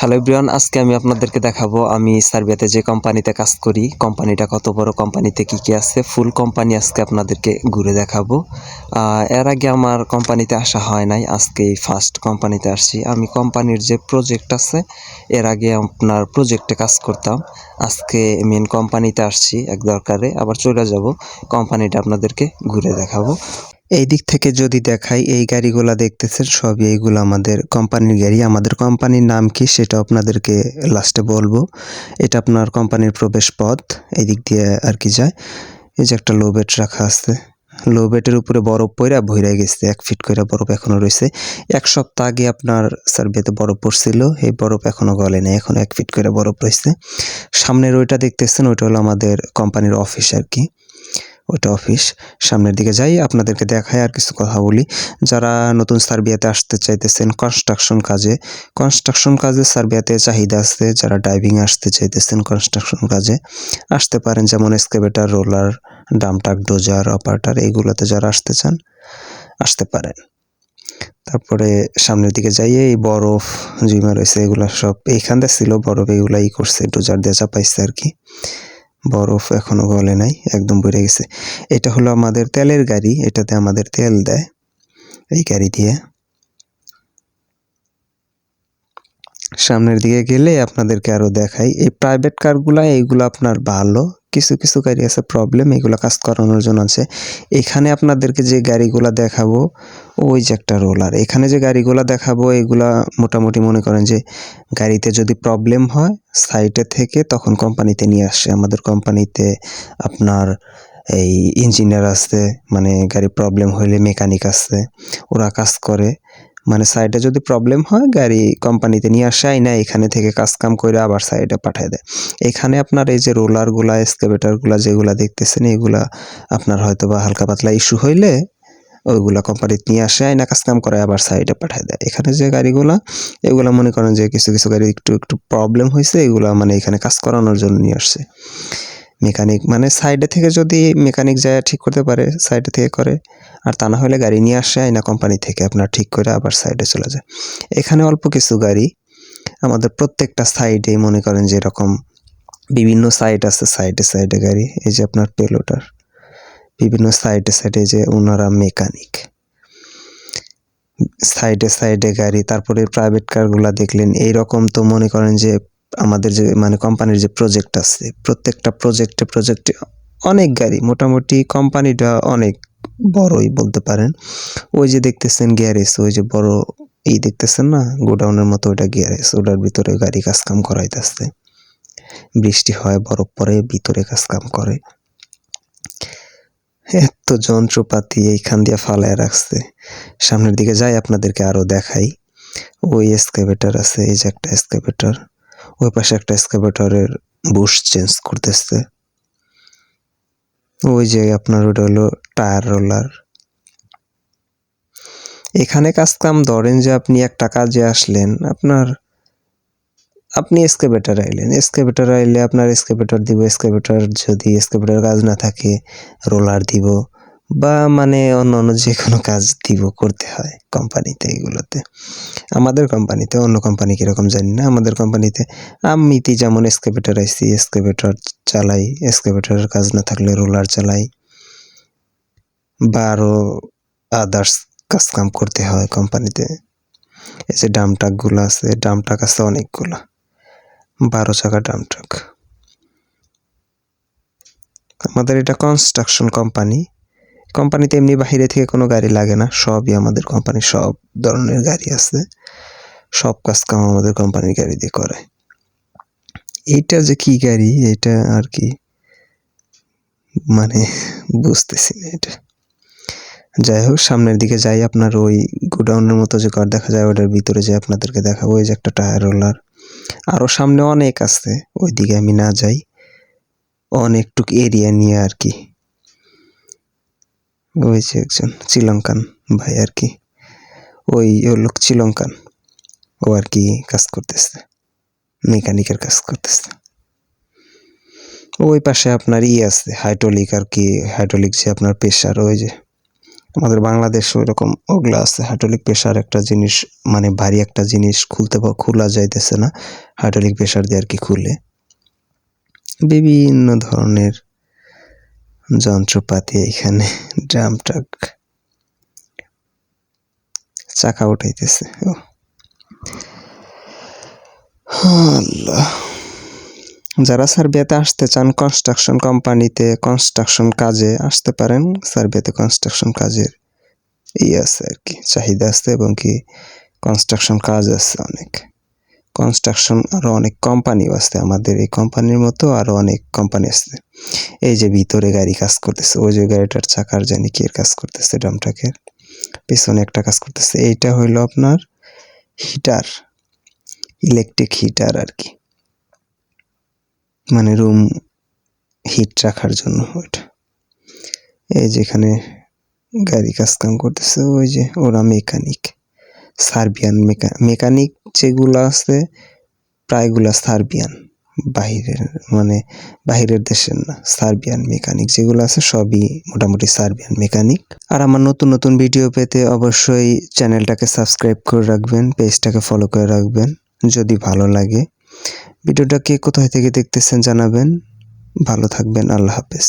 Hello everyone আজকে আমি আপনাদেরকে দেখাবো আমি সার্বিয়াতে যে কোম্পানিতে কাজ করি, কোম্পানিটা কত বড়, কোম্পানিতে কি কি আছে ফুল কোম্পানি আজকে আপনাদেরকে ঘুরে দেখাবো। এর আগে আমার কোম্পানিতে আসা হয় নাই, আজকে ফার্স্ট কোম্পানিতে আসছি। আমি কোম্পানির যে প্রজেক্ট আছে, এর আগে আপনার প্রজেক্টে কাজ করতাম। আজকে মেন কোম্পানিতে আসছি, এক দরকারে। আবার চলে যাব, কোম্পানিটা আপনাদেরকে ঘুরে দেখাবো। এই দিক থেকে যদি দেখাই, এই গাড়িগুলা দেখতেছেন, সবই এইগুলো আমাদের কোম্পানির গাড়ি। আমাদের কোম্পানির নাম কি সেটা আপনাদেরকে লাস্টে বলব। এটা আপনার কোম্পানির প্রবেশ পথ এই দিক দিয়ে আর কি যায়। এই যে একটা লো বেড রাখা আছে। লো বেডের উপরে বরফ পইরা ভইরা গেছে, এক ফিট করে বরফ এখনও রয়েছে এক সপ্তাহ আগে আপনার সার্ভেতে বরফ পড়ছিল, এই বরফ এখনও গলে নাই, এখন এক ফিট করে বরফ রয়েছে সামনের ওইটা দেখতেছেন, ওইটা হলো আমাদের কোম্পানির অফিস আর কি। ওটা অফিস সামনের দিকে যাই, আপনাদেরকে দেখাই আর কিছু কথা বলি। যারা নতুন সার্বিয়াতে আসতে চাইতেছেন কনস্ট্রাকশন কাজে কনস্ট্রাকশন কাজে সার্বিয়াতে চাহিদা আছে। যারা ড্রাইভিং আসতে চাইতেছেন কনস্ট্রাকশন কাজে, আসতে পারেন। যেমন excavator roller dump truck dozer operator এইগুলোতে যারা আসতে চান, আসতে পারেন। তারপরে সামনের দিকে যাই, এই বরফ জিমা রয়েছে, এগুলা সব এইখান দিয়ে ছিল। বরফ এগুলা ই করছে ডোজার দিয়ে চাপাইছে আর কি। বরফ এখনও গলে নাই, একদম বেড়ে গেছে। এটা হলো আমাদের তেলের গাড়ি, এটাতে আমাদের তেল দেয় এই গাড়ি দিয়ে। সামনের দিকে গেলে আপনাদেরকে আরও দেখাই, এই প্রাইভেট কারগুলা এইগুলো আপনার ভালো। কিছু কিছু গাড়ি আছে প্রবলেম এগুলো কাজ করানোর জন্য আছে। এখানে আপনাদেরকে যে গাড়িগুলা দেখাবো, ওই যে একটা রোলার এখানে যে গাড়িগুলা দেখাবো, এগুলা মোটামুটি মনে করেন যে গাড়িতে যদি প্রবলেম হয় সাইটে থেকে তখন কোম্পানিতে নিয়ে আসে। আমাদের কোম্পানিতে আপনার এই ইঞ্জিনিয়ার আছে মানে গাড়ি প্রবলেম হইলে মেকানিক আছে ওরা কাজ করে। মানে সাইডে যদি প্রবলেম হয়, গাড়ি কোম্পানিতে নিয়ে আসাই না, এখানে থেকে কাজ কাম করে আবার সাইডে পাঠিয়ে দেয়। এখানে আপনার এই যে রোলারগুলা এক্সকেভেটারগুলা যেগুলা দেখতেছেন, এগুলা আপনার হয়তো বা হালকা পাতলা ইস্যু হইলে ওইগুলা কোম্পানিতে নিয়ে আসে আইনা কাজ কাম করে আবার সাইডে পাঠিয়ে দেয়। এখানে যে গাড়িগুলা, এগুলা মনে করেন যে কিছু কিছু গাড়ি একটু একটু প্রবলেম হয়েছে এগুলা মানে এখানে কাজ করানোর জন্য নিয়ে আসছে। মেকানিক মানে সাইডে থেকে যদি মেকানিক যায়, ঠিক করতে পারে সাইডে থেকে করে। আর তা না হলে গাড়ি নিয়ে আসে আইনা কোম্পানি থেকে, আপনার ঠিক করে আবার সাইডে চলে যায়। এখানে অল্প কিছু গাড়ি, আমাদের প্রত্যেকটা সাইডে মনে করেন যে এরকম বিভিন্ন সাইড আছে সাইডে সাইডে গাড়ি, এই যে আপনার পেলোটার বিভিন্ন সাইডে সাইডে যে ওনারা মেকানিক সাইডে সাইডে গাড়ি, তারপরে প্রাইভেট কারগুলা দেখলেন এই রকম তো মনে করেন যে আমাদের যে মানে কোম্পানির যে প্রজেক্ট আছে, প্রত্যেকটা প্রজেক্টে প্রজেক্টে অনেক গাড়ি, মোটামুটি কোম্পানিটা অনেক বড়ই বলতে পারেন। ওই যে দেখতেছেন গ্যারেজ ওই যে বড় এই দেখতেছেন না, গোডাউনের মতো ওইটা গ্যারেজ ওটার ভিতরে গাড়ি কাজ কাম করাইতেছে। বৃষ্টি হয়, বরফ পরে ভিতরে কাজ কাম করে। এত যন্ত্রপাতি এইখান দিয়ে ফালায় রাখছে। সামনের দিকে যাই, আপনাদেরকে আরও দেখাই। ওই এসকেভেটার আছে, এই যে একটা এসকেভেটার ওই পাশে একটা এসকেভেটরের বুশ চেঞ্জ করতেছে। ওই যে আপনার ওটা হলো টায়ার রোলার এখানে কাজ কাম ধরেন যে আপনি একটা কাজে আসলেন, আপনার আপনি এসকেভেটার আইলেন। এসকেভেটার আইলে আপনার এসকেভেটার দিব এসকেভেটার যদি এসকেভেটার কাজ না থাকে রোলার দিব। বা মানে অন্য অন্য যে কোনো কাজ দিব, করতে হয় কোম্পানিতে এগুলোতে। আমাদের কোম্পানিতে অন্য কোম্পানি কীরকম জানি না। আমাদের কোম্পানিতে আমিতি যেমন এসকেভেটার আইসি এসকেভেটার চালাই এসকেভেটারের কাজ না থাকলে রোলার চালাই বা আরও আদার্স কাজ কাম করতে হয় কোম্পানিতে এই যে ডাম ট্রাকগুলো আছে ডাম ট্রাক আছে অনেকগুলো। বারো চাকা ডাম ট্রাক আমাদের এটা কনস্ট্রাকশন কোম্পানি কোম্পানিতে এমনি বাইরে থেকে কোনো গাড়ি লাগে না, সবই আমাদের কোম্পানি সব ধরনের গাড়ি আছে। সব কাজ কাম আমাদের কোম্পানির গাড়ি দিয়ে করে। এইটা যে কি গাড়ি, এটা আর কি? মানে বুঝতেছি না এটা। যাই হোক, সামনের দিকে যাই, আপনার ওই গোডাউনের মতো যে ঘর দেখা যায়, ওটার ভিতরে যে আপনাদেরকে দেখাবো, ওই যে একটা টায়ার রোলার আরও সামনে অনেক আছে ওই দিকে আমি না যাই। অনেকটুক এরিয়া নিয়ে আর কি। যে একজন শ্রীলঙ্কান ভাই আর কি। ওই লোক শ্রীলঙ্কান। ও আর কি কাজ করতেছে। মেকানিকের কাজ করতেছে। ওই পাশে আপনার ই আছে হাইড্রোলিক আর কি হাইড্রোলিক যে আপনার প্রেশার ওই যে আমাদের বাংলাদেশে ওইরকম ওগুলা আছে। হাইড্রোলিক প্রেশার একটা জিনিস মানে ভারী একটা জিনিস খুলতে খোলা যাইতেছে না। হাইড্রোলিক প্রেশার দিয়ে আর কি খুলে। বিভিন্ন ধরনের যন্ত্রপাতি এখানে, ড্রাম ট্রাক। চাকা উঠাইতেছে। আল্লাহ। যারা সার্বিয়াতে আসতে চান কনস্ট্রাকশন কোম্পানিতে কনস্ট্রাকশন কাজে আসতে পারেন। সার্বিয়াতে কনস্ট্রাকশন কাজের ই আছে আর কি, চাহিদা আছে এবং কি কনস্ট্রাকশন কাজ আছে অনেক। কনস্ট্রাকশন আরও অনেক কোম্পানিও আছে, আমাদের এই কোম্পানির মতো আরও অনেক কোম্পানি আছে। এই যে ভিতরে গাড়ি কাজ করতেছে, ওই যে গাড়িটার চাকার জানি কি কাজ করতেছে ড্রামটাকে, পিছনে একটা কাজ করতেছে, এইটা হইল আপনার হিটার ইলেকট্রিক হিটার আর কি। মানে রুম হিট রাখার জন্য ওইটা। এই যেখানে গাড়ি কাজ কাম করতেছে, ওই যে ওরা মেকানিক সার্বিয়ান মেকানিক যেগুলো আছে, প্রায়গুলা সার্বিয়ান। বাহিরের মানে বাহিরের দেশের না, সার্বিয়ান মেকানিক যেগুলো আছে সবই মোটামুটি সার্বিয়ান মেকানিক আর আমার নতুন নতুন ভিডিও পেতে অবশ্যই চ্যানেলটাকে সাবস্ক্রাইব করে রাখবেন পেজটাকে ফলো করে রাখবেন, যদি ভালো লাগে। ভিডিওটাকে কোথায় থেকে দেখতেছেন জানাবেন। ভালো থাকবেন, আল্লাহ হাফেজ।